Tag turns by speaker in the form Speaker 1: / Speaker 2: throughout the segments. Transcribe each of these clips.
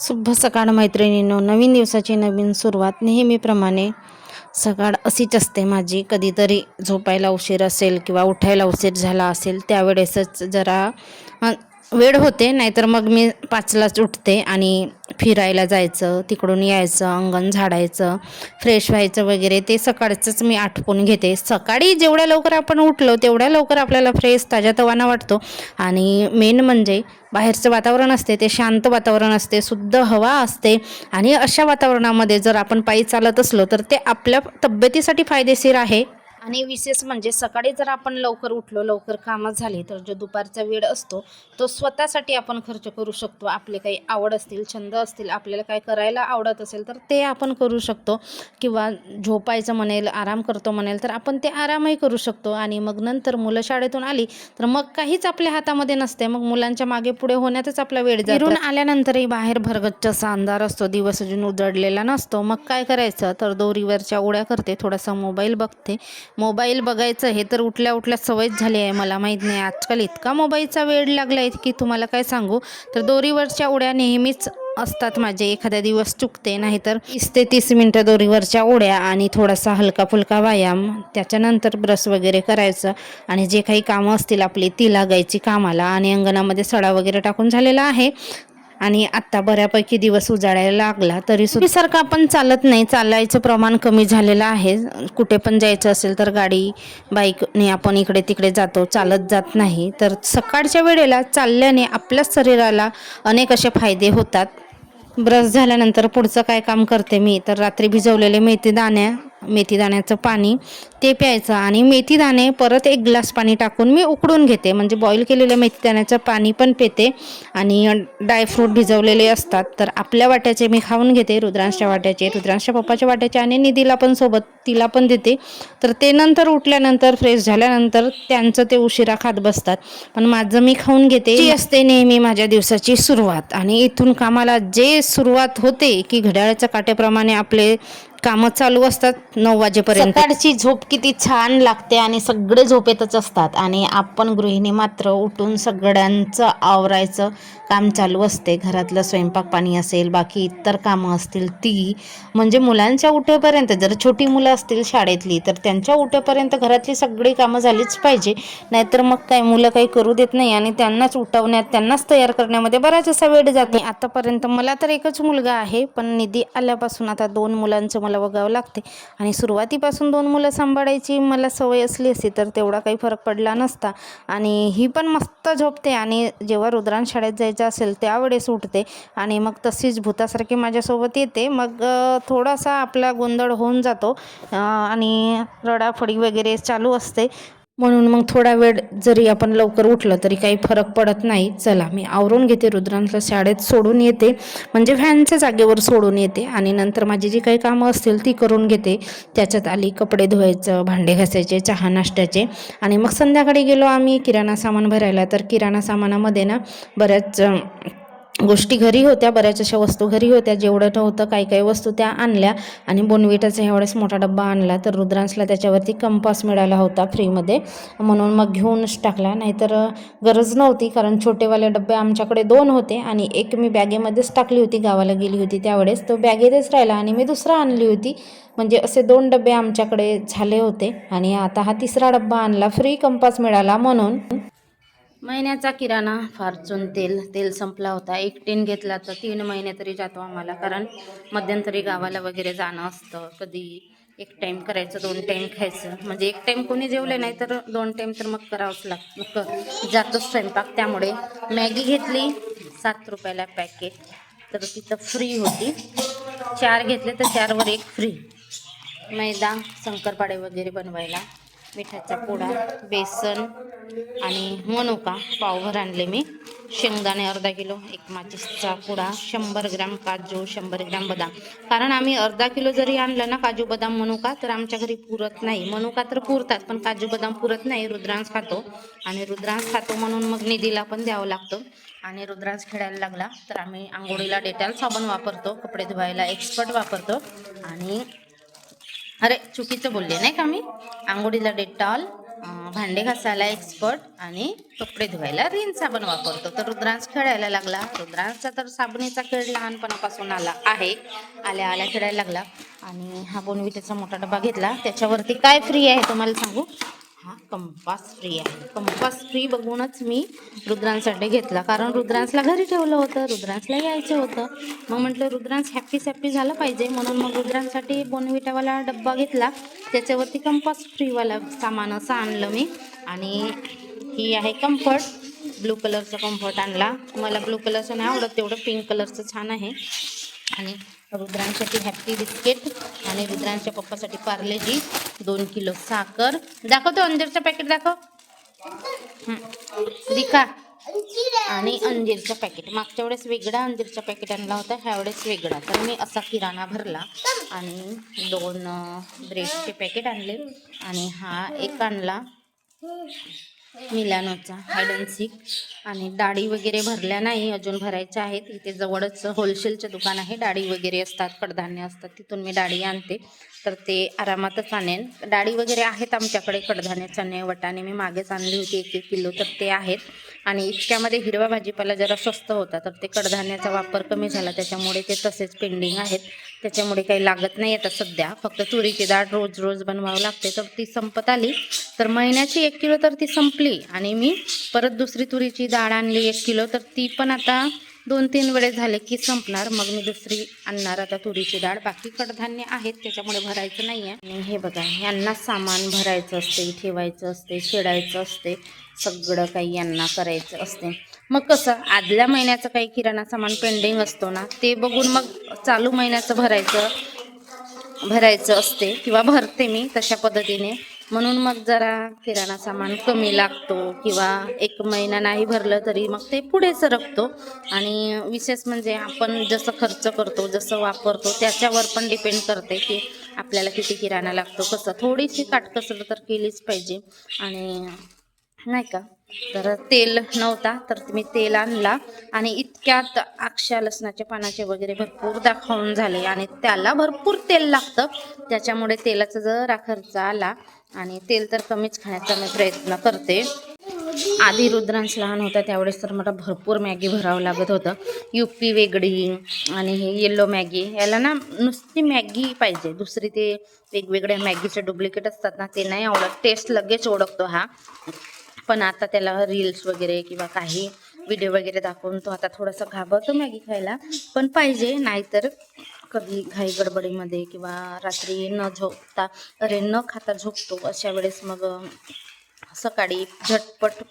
Speaker 1: शुभ सकाळ मैत्रिणींनो. नवीन दिवसाची नवीन सुरुवात नेहमीप्रमाणे सकाळ अशीच असते माझी. कधीतरी झोपायला उशीर असेल किंवा उठायला उशीर झाला असेल त्यावेळेसच जरा वेळ होते नाहीतर मग मी पाचलाच उठते आणि फिरायला जायचं तिकडून यायचं अंगण झाडायचं फ्रेश व्हायचं वगैरे ते सकाळचंच मी आटपून घेते. सकाळी जेवढ्या लवकर आपण उठलो तेवढ्या लवकर आपल्याला फ्रेश ताजातवाना वाटतो. आणि मेन म्हणजे बाहेरचं वातावरण असते ते शांत वातावरण असते शुद्ध हवा असते. आणि अशा वातावरणामध्ये जर आपण पायी चालत असलो तर ते आपल्या तब्येतीसाठी फायदेशीर आहे. आणि विशेष म्हणजे सकाळी जर आपण लवकर उठलो लवकर कामं झाली तर जो दुपारचा वेळ असतो तो स्वतःसाठी आपण खर्च करू शकतो. आपले काही आवड असतील छंद असतील आपल्याला काय करायला आवडत असेल तर ते आपण करू शकतो. किंवा झोपायचं म्हणेल आराम करतो म्हणेल तर आपण ते आरामही करू शकतो. आणि मग नंतर मुलं शाळेतून आली तर मग काहीच आपल्या हातामध्ये नसते. मग मुलांच्या मागे पुढे होण्यातच आपला वेळ फिरून आल्यानंतरही बाहेर भरगच्च असा अंधार असतो दिवस अजून उजडलेला नसतो. मग काय करायचं? तर दोरीवरच्या उड्या करते थोडासा मोबाईल बघते. मोबाईल बघायचं हे तर उठल्या उठल्या सवयच झाली आहे मला माहीत नाही. आजकाल इतका मोबाईलचा वेळ लागला आहे की तुम्हाला काय सांगू? तर दोरीवरच्या उड्या नेहमीच असतात माझे एखाद्या दिवस चुकते नाहीतर तीस ते तीस मिनटं दोरीवरच्या ओढ्या आणि थोडासा हलका फुलका व्यायाम त्याच्यानंतर ब्रश वगैरे करायचं आणि जे काही कामं असतील आपली ती लागायची कामाला. आणि अंगणामध्ये सडा वगैरे टाकून झालेला आहे. आणि आत्ता बऱ्यापैकी दिवस उजाडायला लागला तरी सुद्धा आपण चालत नाही. चालायचं प्रमाण कमी झालेलं आहे. कुठे पण जायचं असेल तर गाडी बाईकने आपण इकडे तिकडे जातो चालत जात नाही. तर सकाळच्या वेळेला चालल्याने आपल्या शरीराला अनेक असे फायदे होतात. ब्रश झाल्यानंतर पुढचं काय काम करते मी? तर रात्री भिजवलेले मेथी दाण्या मेथीदाण्याचं पाणी ते प्यायचं आणि मेथीदाणे परत एक ग्लास पाणी टाकून मी उकडून घेते. म्हणजे बॉईल केलेलं मेथीदाण्याचं पाणी पण पिते आणि ड्रायफ्रूट भिजवलेले असतात. तर आपल्या वाट्याचे मी खाऊन घेते रुद्रांशच्या वाट्याचे रुद्रांशच्या पप्पाच्या वाट्याचे आणि निधीला पण सोबत तिला पण देते. तर ते नंतर उठल्यानंतर फ्रेश झाल्यानंतर त्यांचं ते उशिरा खात बसतात. पण माझं मी खाऊन घेते. असते नेहमी माझ्या दिवसाची सुरुवात. आणि इथून कामाला जे सुरुवात होते की घड्याळाच्या काट्याप्रमाणे आपले कामं चालू असतात नऊ वाजेपर्यंत. सकाळची झोप किती छान लागते आणि सगळे झोपेतच असतात. आणि आपण गृहिणी मात्र उठून सगळ्यांचं आवरायचं काम चालू असते. घरातलं स्वयंपाक पाणी असेल बाकी इतर कामं असतील ती म्हणजे मुलांच्या उठेपर्यंत. जर छोटी मुलं असतील शाळेतली तर त्यांच्या उठेपर्यंत घरातली सगळी कामं झालीच पाहिजे. नाहीतर मग काय मुलं काही करू देत नाही आणि त्यांनाच उठवण्यात त्यांनाच तयार करण्यामध्ये बराच असा वेळ जाते. आतापर्यंत मला तर एकच मुलगा आहे पण निधी आल्यापासून आता दोन मुलांचं मला बघावं लागते. आणि सुरुवातीपासून दोन मुलं सांभाळायची मला सवय असली असती तर तेवढा काही फरक पडला नसता. आणि ही पण मस्त झोपते आणि जेव्हा रुद्रान शाळेत जायचं असेल त्यावेळेस उठते. आणि मग तशीच भूतासारखी माझ्यासोबत येते. मग थोडासा आपला गोंधळ होऊन जातो. आणि रडाफडी वगैरे चालू असते. म्हणून मग थोडा वेळ जरी आपण लवकर उठलं तरी काही फरक पडत नाही. चला मी आवरून घेते रुद्रांतला शाळेत सोडून येते. म्हणजे व्हॅनच्या जागेवर सोडून येते आणि नंतर माझी जी काही कामं असतील ती करून घेते. त्याच्यात आली कपडे धुवायचं भांडे घासायचे चहा नाश्त्याचे. आणि मग संध्याकाळी गेलो आम्ही किराणा सामान भरायला. तर किराणा सामानामध्ये ना बऱ्याच गोष्टी घरी होत्या बऱ्याच अशा वस्तू घरी होत्या जेवढं नव्हतं काही काही वस्तू त्या आणल्या आणि बोनविटाचा ह्यावेळेस मोठा डब्बा आणला तर रुद्रांसला त्याच्यावरती कंपास मिळाला होता फ्रीमध्ये. म्हणून मग घेऊनच टाकला. नाहीतर गरज नव्हती कारण छोटेवाले डबे आमच्याकडे दोन होते आणि एक मी बॅगेमध्येच टाकली होती गावाला गेली होती त्यावेळेस. तो बॅगेतच राहिला आणि मी दुसरा आणली होती. म्हणजे असे दोन डबे आमच्याकडे झाले होते आणि आता हा तिसरा डब्बा आणला. फ्री कंपास मिळाला म्हणून. महिन्याचा किराणा फारचून तेल तेल संपला होता. एक टीन घेतला तर तीन महिने तरी जातो आम्हाला कारण मध्यंतरी गावाला वगैरे जाणं असतं. कधी एक टाईम करायचं दोन टाईम खायचं. म्हणजे एक टाईम कोणी जेवले नाही तर दोन टाईम तर मग करावंच लागतं क- जातो स्वयंपाक. त्यामुळे मॅगी घेतली सात रुपयाला पॅकेट तर तिथं फ्री होती. चार घेतले तर चारवर एक फ्री मैदा शंकरपाडे वगैरे बनवायला. मिठाचा पोडा बेसन आणि मनुका पावभर आणले मी. शेंगदाणे अर्धा किलो एक माचीसचा पुडा शंभर ग्राम काजू शंभर ग्राम बदाम. कारण आम्ही अर्धा किलो जरी आणलं ना काजू बदाम मनुका तर आमच्या घरी पुरत नाही. मनुका तर पुरतात पण काजू बदाम पुरत नाही. रुद्रांश खातो. आणि रुद्रांश खातो म्हणून मग निधीला पण द्यावं लागतं. आणि रुद्रांश खेळायला लागला तर आम्ही आंघोळीला डेटॉल साबण वापरतो कपडे धुवायला एक्सपर्ट वापरतो. आणि अरे चुकीचं बोलले नाही का मी? आंघोळीला डेटॉल भांडे घासायला एक्सपर्ट आणि कपडे धुवायला रिन साबण वापरतो तर रुद्रांश खेळायला लागला. रुद्रांशचा तर साबणीचा खेळ लहानपणापासून आला आहे. आल्या आल्या खेळायला लागला. आणि हा बोनविटेचा मोठा डबा घेतला. त्याच्यावरती काय फ्री आहे तुम्हाला सांगू? हा कंपास फ्री आहे. कंपास फ्री बघूनच मी रुद्रांसाठी घेतला. कारण रुद्रांसला घरी ठेवलं होतं रुद्रांसला यायचं होतं. मग म्हटलं रुद्रांस हॅप्पी सॅप्पी झालं पाहिजे. म्हणून मग रुद्रांसाठी बोनविटावाला डब्बा घेतला. त्याच्यावरती कंपास फ्रीवाला सामान असं आणलं मी. आणि ही आहे कम्फर्ट ब्लू कलरचा कम्फर्ट आणला. मला ब्लू कलरचं नाही आवडत तेवढं पिंक कलरचं छान आहे. आणि रुद्रांसाठी हॅपी बिस्किट आणि रुद्रांच्या पप्पासाठी पार्लेजी दोन किलो साखर. दाखवतो अंजीरचं पॅकेट दाखव. दिखा. आणि अंजीरचं पॅकेट मागच्या वेळेस वेगळा अंजीरचा पॅकेट आणला होता ह्या वेळेस वेगळा. तर मी असा किराणा भरला आणि दोन ब्रेडचे पॅकेट आणले. आणि हा एक आणला. मिलानोचा हायड अँड सिक आणि डाळी वगैरे भरल्या नाही अजून भरायच्या आहेत. इथे जवळच होलसेलचं दुकान आहे. डाळी वगैरे असतात कडधान्य असतात. तिथून मी डाळी आणते. तर ते आरामातच आणेन. डाळी वगैरे आहेत आमच्याकडे कडधान्य चणे वटाणे. मी मागेच आणली होती एक एक किलो तर ते आहेत. आणि इतक्यामध्ये हिरवा भाजीपाला जरा स्वस्त होता तर ते कडधान्याचा वापर कमी झाला. त्याच्यामुळे ते तसेच पेंडिंग आहेत. त्याच्यामुळे काही लागत नाही आता सध्या. फक्त तुरीची डाळ रोज रोज बनवावं लागते. तर ती संपत आली. तर महिन्याची एक किलो तर ती संपली. आणि मी परत दुसरी तुरीची डाळ आणली एक किलो. तर ती पण आता दोन तीन वेळेस झाले की संपणार. मग मी दुसरी आणणार. आता तुरीची डाळ. बाकी कडधान्य आहेत त्याच्यामुळे भरायचं नाही आहे आणि हे बघा यांना सामान भरायचं असते ठेवायचं असते शेडायचं असते. सगळं काही यांना करायचं असते. मग कसं आदल्या महिन्याचं काही किराणा सामान पेंडिंग असतो ना ते बघून मग चालू महिन्याचं भरायचं भरायचं असते किंवा भरते मी तशा पद्धतीने. म्हणून मग जरा किराणा सामान कमी लागतो किंवा एक महिना नाही भरलं तरी मग ते पुढे सरकतो. आणि विशेष म्हणजे आपण जसं खर्च करतो जसं वापरतो त्याच्यावर पण डिपेंड करते की आपल्याला किती किराणा लागतो कसं. थोडीशी काटकसर तर केलीच पाहिजे. आणि नाही का? तर तेल नव्हता तर मी तेल आणला. आणि इतक्यात अक्षा लसणाच्या पानाचे वगैरे भरपूर दाखवून झाले. आणि त्याला भरपूर तेल लागतं. त्याच्यामुळे तेलाचा जरा खर्च आला. आणि तेल तर कमीच खाण्याचा मी प्रयत्न करते. आधी रुद्रांश लहान होता त्यावेळेस तर मला भरपूर मॅगी भरावं लागत होतं. युपी वेगळी आणि हे येल्लो मॅगी याला ना नुसती मॅगी पाहिजे. दुसरी ते वेगवेगळ्या मॅगीचे डुप्लिकेट असतात ना ते नाही आवडत. टेस्ट लगेच ओळखतो हा. पण आता त्याला रील्स वगैरे किंवा काही व्हिडिओ वगैरे दाखवून तो आता थोडासा घाबरतो मॅगी खायला. पण पाहिजे नाहीतर कधी घाई गडबडीमध्ये किंवा रात्री न झोपता अरे न खाता झोपतो अशा वेळेस मग सकाळी झटपट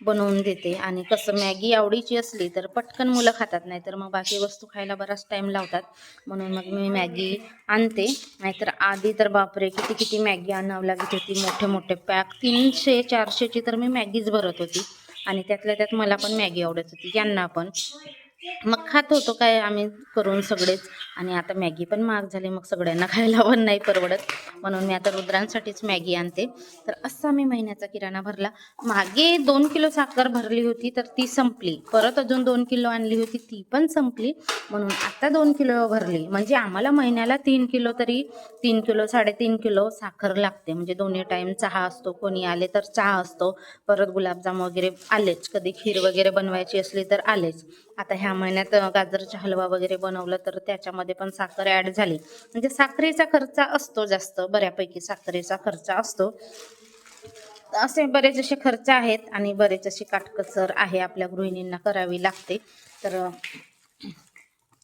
Speaker 1: बनवून देते. आणि कसं मॅगी आवडीची असली तर पटकन मुलं खातात नाही तर मग बाकी वस्तू खायला बराच टाईम लावतात. म्हणून मग मी मॅगी आणते. नाहीतर आधी तर बापरे किती किती मॅगी आणावं लागत होती. मोठे मोठे पॅक तीनशे चारशेची तर मी मॅगीच भरत होती. आणि त्यातल्या त्यात मला पण मॅगी आवडत होती यांना पण. मग खात होतो काय आम्ही करून सगळेच. आणि आता मॅगी पण महाग झाली मग सगळ्यांना खायला पण नाही परवडत. म्हणून मी आता रुद्रांसाठीच मॅगी आणते. तर असा मी महिन्याचा किराणा भरला. मागे दोन किलो साखर भरली होती तर ती संपली. परत अजून दोन किलो आणली होती ती पण संपली. म्हणून आता दोन किलो भरली. म्हणजे आम्हाला महिन्याला तीन किलो तरी तीन किलो साडेतीन किलो साखर लागते. म्हणजे दोन्ही टाईम चहा असतो कोणी आले तर चहा असतो. परत गुलाबजाम वगैरे आलेच. कधी खीर वगैरे बनवायची असली तर आलेच. आता ह्या महिन्यात गाजरचा हलवा वगैरे बनवलं तर त्याच्यामध्ये पण साखर ॲड झाली. म्हणजे साखरेचा खर्च असतो जास्त बऱ्यापैकी साखरेचा खर्च असतो. असे बरेच असे खर्च आहेत आणि बरेच असे काटकसर आहे आपल्या गृहिणींना करावी लागते. तर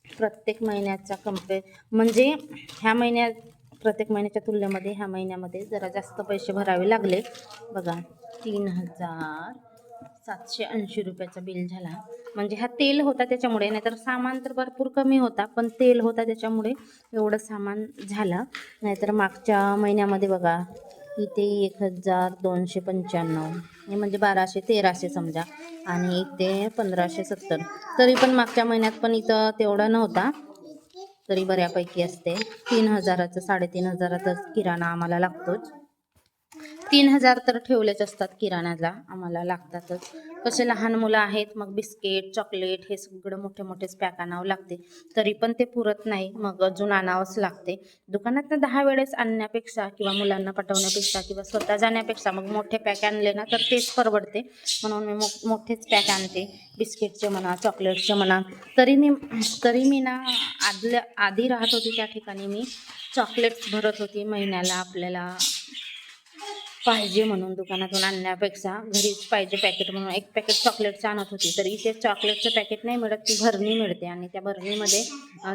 Speaker 1: प्रत्येक महिन्याचा कंपे म्हणजे ह्या महिन्यात प्रत्येक महिन्याच्या तुलनेमध्ये ह्या महिन्यामध्ये जरा जास्त पैसे भरावे लागले. बघा तीन हजार सातशे ऐंशी रुपयाचा बिल झाला. म्हणजे हा तेल होता त्याच्यामुळे नाहीतर सामान तर भरपूर कमी होता पण तेल होता त्याच्यामुळे एवढं सामान झालं. नाहीतर मागच्या महिन्यामध्ये बघा इथे एक हजार दोनशे पंच्याण्णव हे म्हणजे बाराशे तेराशे समजा आणि इथे पंधराशे सत्तर. तरी पण मागच्या महिन्यात पण इथं तेवढा नव्हता. तरी बऱ्यापैकी असते. तीन हजाराचं साडेतीन हजाराचा किराणा आम्हाला लागतोच. तीन हजार तर ठेवलेच असतात किराण्याला आम्हाला लागतातच. कसे लहान मुलं आहेत मग बिस्किट चॉकलेट हे सगळं मोठे मोठेच पॅक आणावं लागते. तरी पण ते पुरत नाही मग अजून आणावंच लागते. दुकानात दहा वेळेस आणण्यापेक्षा किंवा मुलांना पटवण्यापेक्षा किंवा स्वतः जाण्यापेक्षा मग मोठे पॅक आणले ना तर तेच परवडते. म्हणून मी मो मोठेच पॅक आणते. बिस्किटचे म्हणा चॉकलेटचे म्हणा. तरी मी तरी मी ना आदल्या आधी राहत होती त्या ठिकाणी मी. चॉकलेट्स भरत होती महिन्याला आपल्याला. पाहिजे म्हणून दुकानातून आणण्यापेक्षा घरीच पाहिजे पॅकेट म्हणून. एक पॅकेट चॉकलेटचं आणत होती तर इथे चॉकलेटचं पॅकेट नाही मिळत ती भरणी मिळते आणि त्या भरणीमध्ये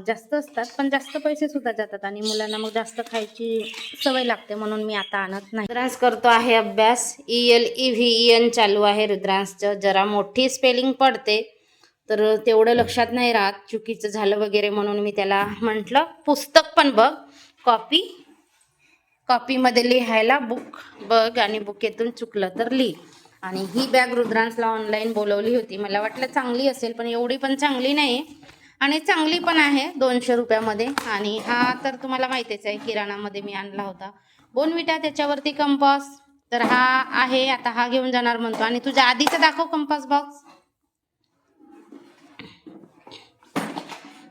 Speaker 1: जास्त असतात पण जास्त पैसे सुद्धा जातात आणि मुलांना मग जास्त खायची सवय लागते म्हणून मी आता आणत नाही. रुद्रांश करतो आहे अभ्यास. E L E V E N चालू आहे रुद्रांशचं. जरा मोठी स्पेलिंग पडते तर तेवढं लक्षात नाही राहत. चुकीचं झालं वगैरे म्हणून मी त्याला म्हटलं पुस्तक पण बघ. कॉपी कॉपीमध्ये लिहायला बुक बघ आणि बुकेतून चुकलं तर लिह. आणि ही बॅग रुद्रांसला ऑनलाईन बोलवली होती. मला वाटलं चांगली असेल पण एवढी पण चांगली नाही आणि चांगली पण आहे दोनशे रुपयामध्ये. आणि हा तर तुम्हाला माहितीच आहे किराणामध्ये मी आणला होता. बोनविटा त्याच्यावरती कंपास तर हा आहे आता हा घेऊन जाणार म्हणतो. आणि तुझ्या आधीचा दाखव कंपास बॉक्स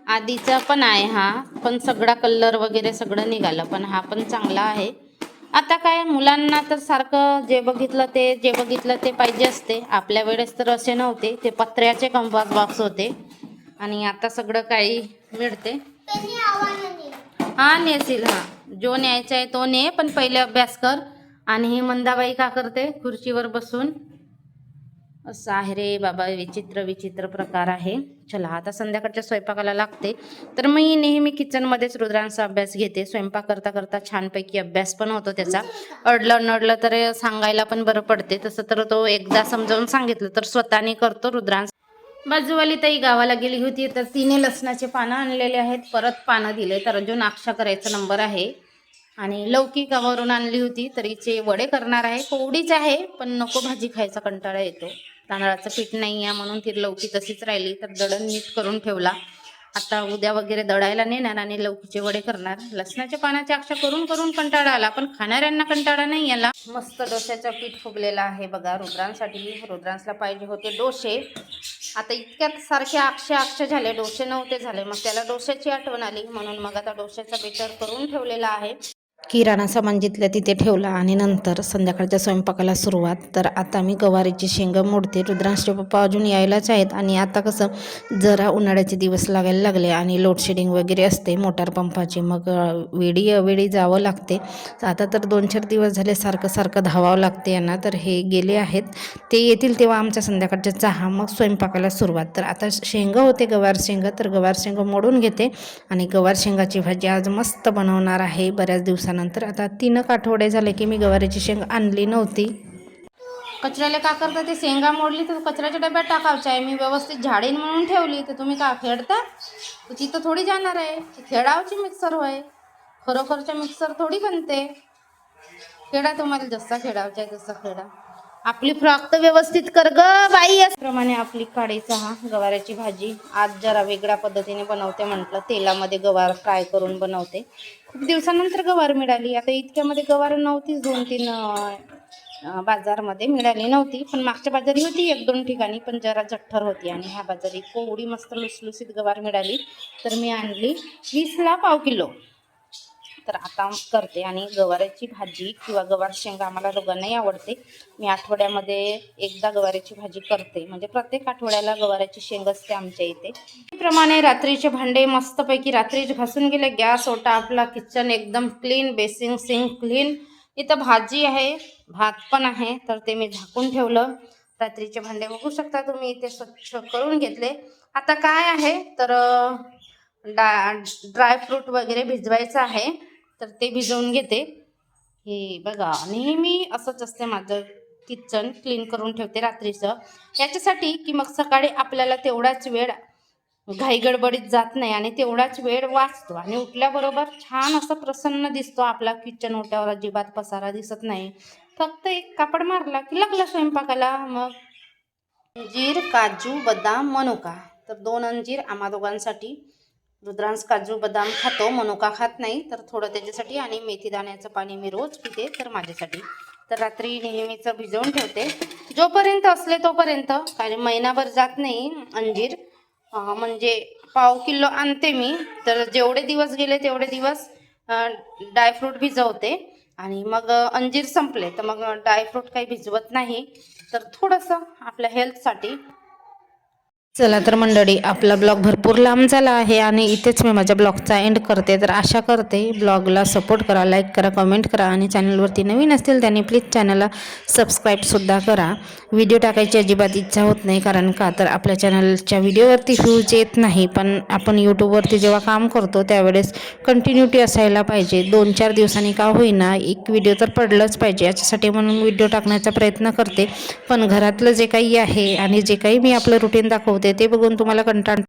Speaker 1: आधीचा पण आहे हा पण सगळा कलर वगैरे सगळं निघालं पण हा पण चांगला आहे. आता काय मुलांना तर सारखं जे बघितलं ते जे बघितलं ते पाहिजे असते. आपल्या वेळेस तर असे नव्हते ते पत्र्याचे कंपास बॉक्स होते. आणि आता सगळं काही मिळते. हा नेसील हा. जो न्यायचा आहे तो ने पण पहिले अभ्यास कर. आणि ही मंदाबाई का करते खुर्चीवर बसून. असं आहे रे बाबा विचित्र विचित्र प्रकार आहे. चला आता संध्याकाळच्या स्वयंपाकाला लागते. तर मी नेहमी किचनमध्येच रुद्रांचा अभ्यास घेते. स्वयंपाक करता करता छानपैकी अभ्यास पण होतो त्याचा. अडलं नडलं तर सांगायला पण बरं पडते. तसं तर तो एकदा समजावून सांगितलं तर स्वतःने करतो रुद्रांश बाजूवाली ताई गावाला गेली होती तर तिने लसणाचे पानं आणलेले आहेत. परत पानं दिले तर अजून आक्षा करायचा नंबर आहे. आणि लौकी गावावरून आणली होती तर हिचे वडे करणार आहे. कोवडीच आहे पण नको भाजी खायचा कंटाळा येतो. तांदळाचं पीठ नाही आहे म्हणून ती लौकी तशीच राहिली. तर दळण नीट करून ठेवला. आता उद्या वगैरे दळायला नेणार आणि लौकीचे वडे करणार. लसणाच्या पानाच्या अक्षा करून करून कंटाळा आला पण खाणाऱ्यांना कंटाळा नाही आला. मस्त डोश्याचं पीठ फुगलेलं आहे बघा. रुद्रांसाठी रुद्रांसला पाहिजे होते डोसे. आता इतक्यात सारखे अक्षय अक्षय झाले. डोसे नव्हते झाले. मग त्याला डोश्याची आठवण आली. म्हणून मग आता डोश्याचा बेटर करून ठेवलेला आहे. किराणा सामान जिथल्या तिथे ठेवला आणि नंतर संध्याकाळच्या स्वयंपाकाला सुरुवात. तर आता मी गवारीची शेंगं मोडते. रुद्रांशचे पप्पा अजून यायलाच आहेत आणि आता कसं जरा उन्हाळ्याचे दिवस लागायला लागले आणि लोडशेडिंग वगैरे असते मोटार पंपाची. मग वेळी अवेळी जावं लागते. आता तर दोन चार दिवस झाले सारखं सारखं धावावं लागते यांना. तर हे गेले आहेत. ते येतील तेव्हा आमच्या संध्याकाळच्या चहा मग स्वयंपाकाला सुरुवात. तर आता शेंगं होते गवार शेंगा. तर गवार शेंगं मोडून घेते आणि गवार शेंगाची भाजी आज मस्त बनवणार आहे. बऱ्याच दिवसानंतर आता तीन आठवडे झाले की मी गवारीची शेंग आणली नव्हती. कचऱ्याला का करता? ते शेंगा मोडली तर कचऱ्याच्या डब्यात टाकावच्या आहे. मी व्यवस्थित झाडीन म्हणून ठेवली. तर तुम्ही का खेळता? तर तिथं थोडी जाणार आहे. खेळावची मिक्सर होय. खरोखरच्या मिक्सर थोडी बनते. खेळा तुम्हाला. जसा खेळावचा आहे तसा खेळा. आपली फ्रॉक तर व्यवस्थित कर ग बाई. प्रमाणे आपली काळी चहा गवाराची भाजी आज जरा वेगळ्या पद्धतीने बनवते म्हटलं. तेलामध्ये गवार फ्राय करून बनवते. खूप दिवसानंतर गवार मिळाली. आता इतक्यामध्ये गवार नव्हतीच दोन तीन बाजारमध्ये मिळाली नव्हती. पण मागच्या बाजारी होती एक दोन ठिकाणी पण जरा जठ्ठर होती आणि ह्या बाजारी कोवडी मस्त लुसलुसीत गवार मिळाली. तर मी आणली. वीसला पाव किलो. तर आता करते आणि गवाऱ्याची भाजी किंवा गवार शेंगा आम्हाला दोघांनाही आवडते. मी आठवड्यामध्ये एकदा गवाऱ्याची भाजी करते. म्हणजे प्रत्येक आठवड्याला गवाऱ्याची शेंग असते आमच्या इथे. त्याप्रमाणे रात्रीचे भांडे मस्तपैकी रात्रीच घासून गेले. गॅस ओटा आपला किचन एकदम क्लीन बेसिंग सिंक क्लीन. इथं भाजी आहे भात पण आहे तर ते मी झाकून ठेवलं. रात्रीचे भांडे बघू शकता तुम्ही इथे स्वच्छ करून घेतले. आता काय आहे? तर डा ड्रायफ्रूट वगैरे भिजवायचं आहे. तर ते भिजवून घेते. हे बघा नेहमी असंच असते माझं किचन क्लीन करून ठेवते रात्रीचं. याच्यासाठी की मग सकाळी आपल्याला तेवढाच वेळ घाईगडबडीत जात नाही आणि तेवढाच वेळ वाचतो. आणि उठल्याबरोबर छान असं प्रसन्न दिसतो आपला किचन ओट्यावर अजिबात पसारा दिसत नाही. फक्त एक कापड मारला की लागला स्वयंपाकाला मग अंजीर काजू बदाम मनुका. तर दोन अंजीर आम्हा दोघांसाठी रुद्रांश काजू बदाम खातो मनुका खात नाही तर थोडं त्याच्यासाठी आणि मेथी दाण्याचं पाणी मी रोज पिते तर माझ्यासाठी. तर रात्री नेहमीचं भिजवून ठेवते. जोपर्यंत असले तोपर्यंत कारण महिनाभर जात नाही अंजीर म्हणजे पाव किलो आणते मी तर जेवढे दिवस गेले तेवढे दिवस ड्रायफ्रूट भिजवते. आणि मग अंजीर संपले तर मग ड्रायफ्रूट काही भिजवत नाही. तर थोडंसं आपल्या हेल्थसाठी चला तर मंडळी आपला ब्लॉग भरपूर लांब झाला आहे आणि इथेच मी माझ्या ब्लॉगचा एंड करते. तर आशा करते ब्लॉगला सपोर्ट करा लाईक करा कमेंट करा आणि चॅनलवरती नवीन असतील त्यांनी प्लीज चॅनलला सबस्क्राईबसुद्धा करा. व्हिडिओ टाकायची अजिबात इच्छा होत नाही कारण का? तर आपल्या चॅनलच्या व्हिडिओवरती व्ह्यूज येत नाही. पण आपण यूट्यूबवरती जेव्हा काम करतो त्यावेळेस कंटिन्युटी असायला पाहिजे. दोन चार दिवसांनी का होईना एक व्हिडिओ तर पडलंच पाहिजे. याच्यासाठी म्हणून व्हिडिओ टाकण्याचा प्रयत्न करते. पण घरातलं जे काही आहे आणि जे काही मी आपलं रुटीन दाखवते ते बघून तुम्हाला कंटाळ